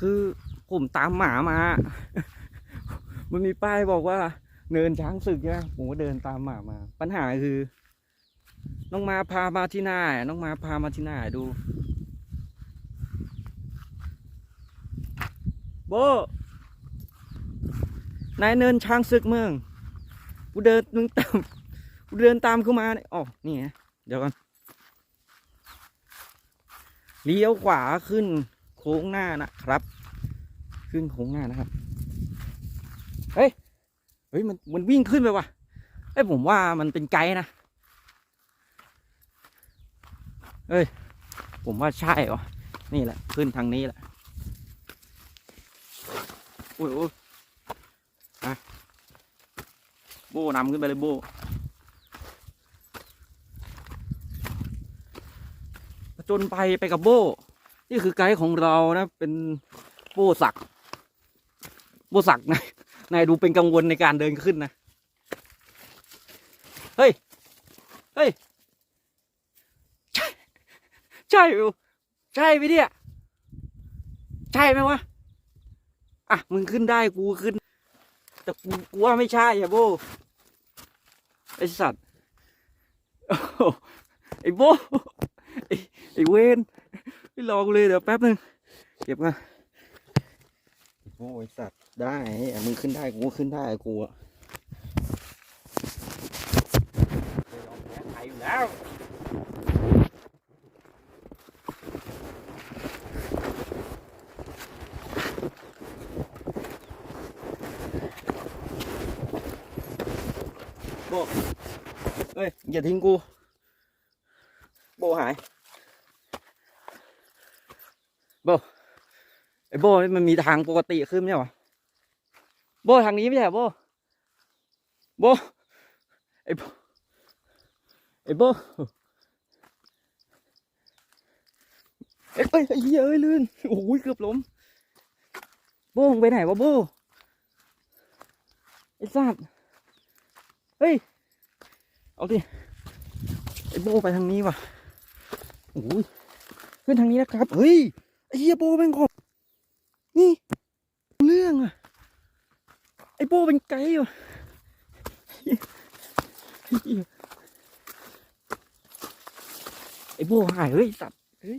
คือผมตามหมามา มันมีป้ายบอกว่า เนินช้างศึกใช่ไหมผมก็เดินตามหมามา ปัญหาคือ น้องมาพามาที่หน้า น้องมาพามาที่หน้าดูโบนายเนินช้างศึกเมืองกูเดินมึงตามกูเดินตามเข้ามาเนี่ยอ๋อนี่ไงเดี๋ยวก่อนเลี้ยวขวาขึ้น โค้งหน้านะครับขึ้นโค้งหน้านะครับเฮ้ยเฮ้ยมันมันวิ่งขึ้นไปว่ะเอ้ยผมว่ามันเป็นไกด์นะเฮ้ยผมว่าใช่วะนี่แหละ ขึ้นทางนี้แหละอุ้ยอุ้ยอะโบนำขึ้นไปเลยโบจนไปไปกับโบ นี่คือไกด์ของเรานะ เป็นโบศักด์โบศักด์นายนายดูเป็นกังวลในการเดินขึ้นนะ เฮ้ย เฮ้ย ใช่ใช่ใช่ไหมเนี่ย ใช่ไหมวะ อะ มึงขึ้นได้กูขึ้น แต่กูกูว่าไม่ใช่อะโบไอสัตว์ไอโบไอเวน ไม่รอกูเลยเดี๋ยวแป๊บนึงเก็บมาไอโบไอสัตว์ได้อะมึงขึ้นได้กูขึ้นได้กูอะเคยลองแพ้ใครอยู่แล้วโบเฮ้ยอย่าทิ้งกู โบหาย โบ ไอ้โบมันมีทางปกติขึ้นไม่ใช่หรอโบทางนี้ไม่ใช่โบโบไอ้โบไอ้โบเอ้ยเอ้ยไอ้เหี้ยเอ้ยลื่นโอ้ยเกือบล้มโบมึงไปไหนวะโบไอ้สัตว์เฮ้ยเอาดิไอ้โบไปทางนี้ว่ะโอ้ยขึ้นทางนี้นะครับเฮ้ยไอ้เฮียโบแม่งของนี่เรื่องอะไอ้ โบเป็นไกด์ว่ะเหี้ยไอ้โบหายเฮ้ยสัตว์เฮ้ย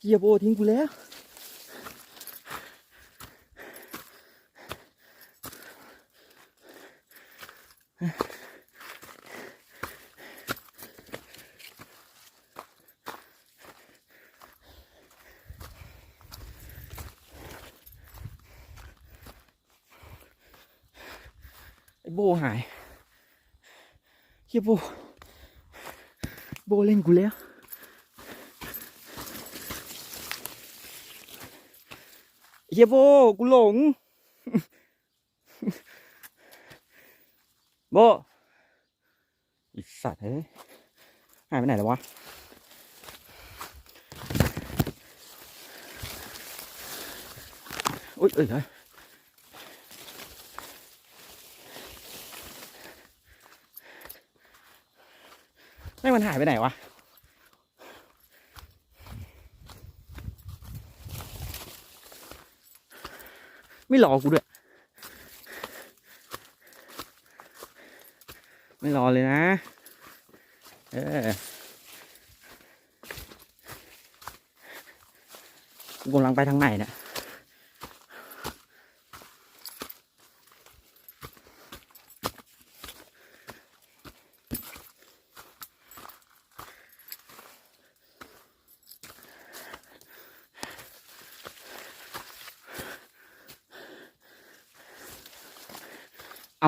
เฮียโบทิ้งกูแล้ว ไอ้โบหายเฮียโบ โบเล่นกูแล้ว เฮี ยโบกูหลงโบไอีสัตว์เฮ้ยหายไปไหนแล้ววะอุ้ยเอ้ยเฮ้ยไม่มันหายไปไหนวะ ไม่รอกูด้วย ไม่รอเลยนะ เออกูกำลังไปทางไหนเนี่ย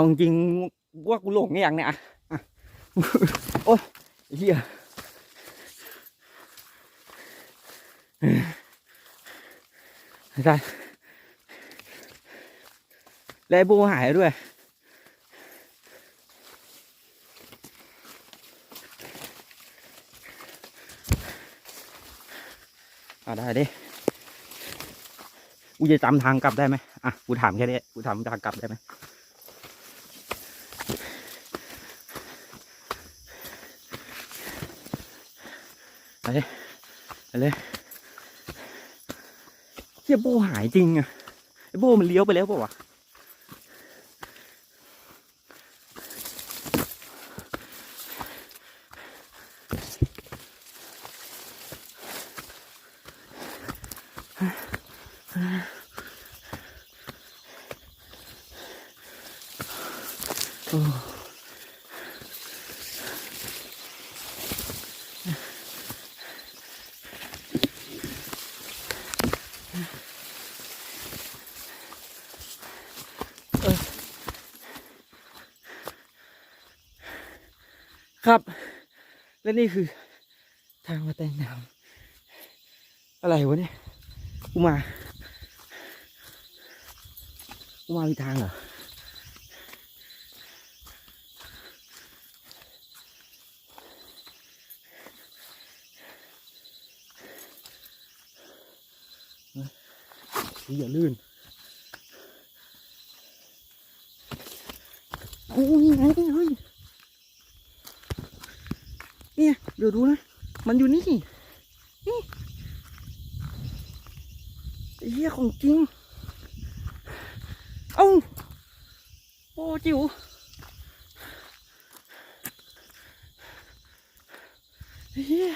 เอาจริงว่ากูหลงอย่างเนี่ยอะโอ้ยเฮียใช่แล้วไอ้โบหายด้วย อ่าได้ดิกูจะจำทางกลับได้ไหมอะ กูถามแค่นี้ กูถามทางกลับได้ไหม เลยไปเลยเฮียโบหายจริงอะไอโบมันเลี้ยวไปแล้วป่าวะ ครับ และนี่คือทางมาแต่งน้ำอะไรวะเนี่ยกูมากูมาผิทางเหรออย่าลื่นโอ้ยไงเฮ้ย เนี่ยเดี๋ยวดูนะ มันอยู่นี่ นี่ไอ้เหี้ยของจริง เอ้าโอ้จิ๋วไอ้เหี้ย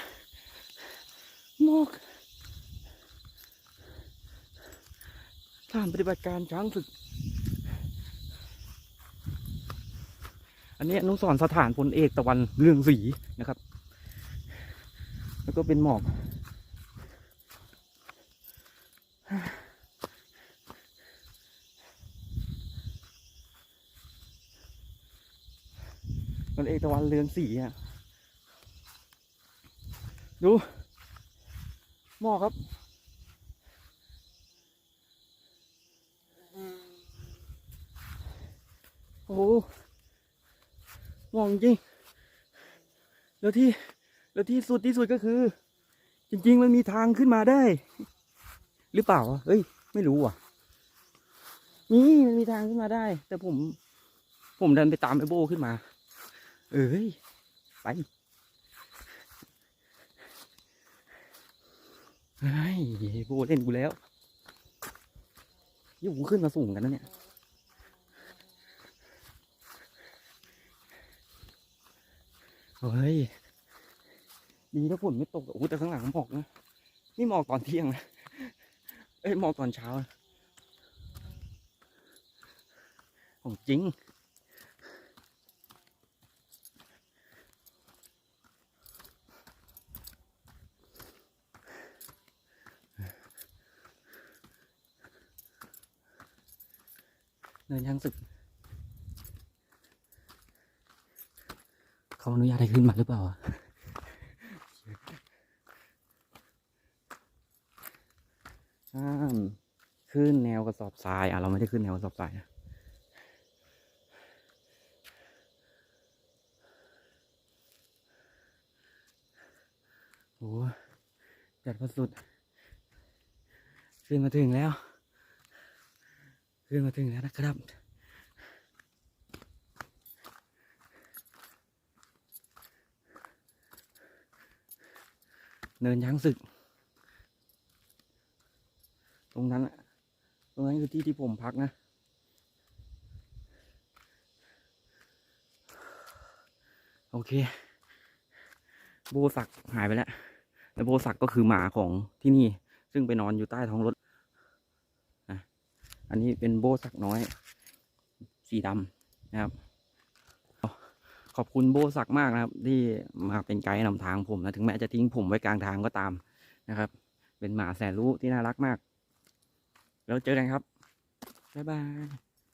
หมอกฐานปฏิบัติการช้างศึก อันนี้อนุสรณ์สถานพลเอกตะวันเรืองศรีนะครับ ก็เป็นหมอกพลเอตะวันเรืองศรีอะ ดู หมอกครับโอ้โหมองจริง แล้วที่ แล้วที่สุดที่สุดก็คือ จริง ๆ มันมีทางขึ้นมาได้ หรือเปล่าเฮ้ย ไม่รู้อะนี่มันมีทางขึ้นมาได้ แต่ผม ผมเดินไปตามไอโบขึ้นมา เอ้ยไปไอ้โบเล่นกูแล้วยี่หูขึ้นมาสูงกันนะเนี่ยเฮ้ย ดีถ้าฝนไม่ตกโอ้โหแต่ข้างหลังหมอกนะนี่หมอกตอนเที่ยงนะเอ้ยหมอกตอนเช้าของจริงเดินยังศึก เขาอนุญาตให้ขึ้นมาหรือเปล่าอะ ห้ามขึ้นแนวกระสอบทรายอะเราไม่ได้ขึ้นแนวกระสอบทรายนะโอ้จัดประสุด ขึ้นมาถึงแล้ว ขึ้นมาถึงแล้วนะครับเนินช้างศึก ตรงนั้นอะตรงนั้นคือที่ที่ผมพักนะ โอเค โบสักหายไปแล้วแล้วโบสักก็คือหมาของที่นี่ ซึ่งไปนอนอยู่ใต้ท้องรถนะอันนี้เป็นโบสักน้อย สีดำนะครับ ขอบคุณโบสักมากนะครับ ที่มาเป็นไกด์นำทางผมนะ ถึงแม้จะทิ้งผมไว้กลางทางก็ตามนะครับ เป็นหมาแสนรู้ที่น่ารักมาก แล้วเจอกันครับ บ๊ายบาย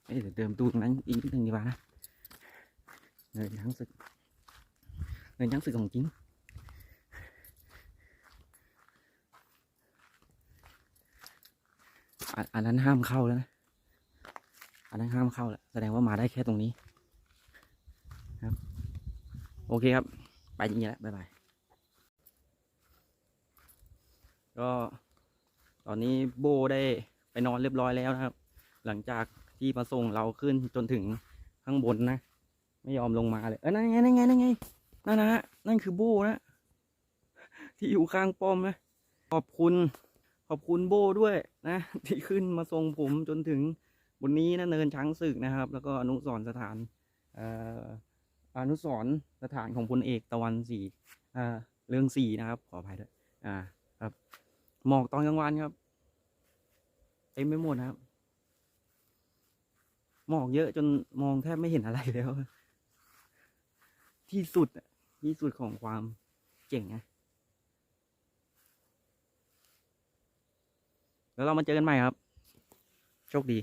เอ้ยเดี๋ยวเดิมตูตรงนั้นอีกนิดนึงดีกว่านะเนินช้งศึกเนินช้งศึกของจริงอันนั้นห้ามเข้าแล้วนะ อันนั้นห้ามเข้าแล้วแสดงว่ามาได้แค่ตรงนี้ ครับ โอเคครับ ไปอย่างนี้แล้วบ๊ายบาย ก็ตอนนี้โบได้ ไปนอนเรียบร้อยแล้วนะครับ หลังจากที่มาส่งเราขึ้นจนถึงข้างบนนะ ไม่ยอมลงมาเลยเออนั่นไงนั่นไงนั่นไงนั่นนะฮะนั่นคือโบนะ ที่อยู่ข้างป้อมนะขอบคุณ ขอบคุณโบด้วยนะ ที่ขึ้นมาส่งผมจนถึงบนนี้นะเนินช้างศึกนะครับ แล้วก็อนุสรสถานเอ่ออนุสรสถานของพลเอกตะวันสีอ่าเรื่องสีนะครับ ขออภัยด้วยอ่า ครับ หมอกตอนกลางวันครับ เต็มไปหมดนะครับ หมอกเยอะจนมองแทบไม่เห็นอะไรแล้ว ที่สุดอะที่สุดของความเจ๋งนะแล้วเรามาเจอกันใหม่ครับ โชคดี